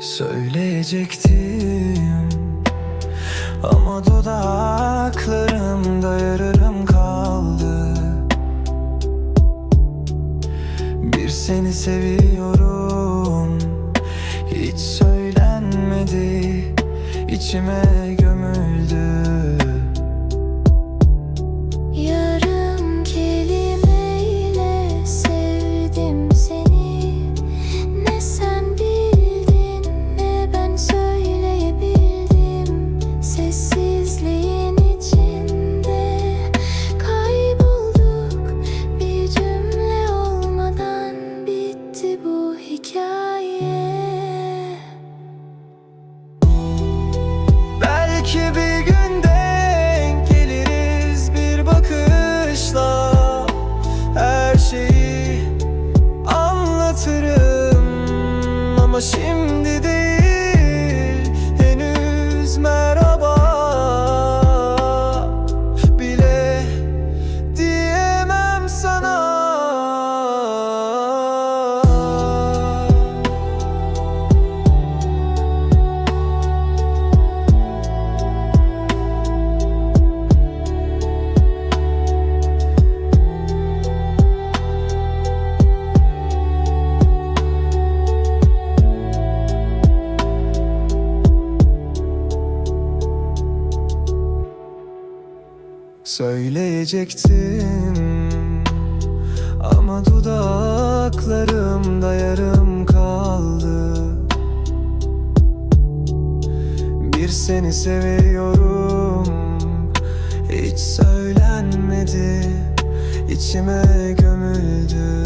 Söyleyecektim. Ama dudaklarımda yararım kaldı. Bir seni seviyorum. Hiç söylenmedi. İçime gömüldü ama şimdi Söyleyecektim Ama dudaklarımda yarım kaldı. Bir seni seviyorum. Hiç söylenmedi. İçime gömüldü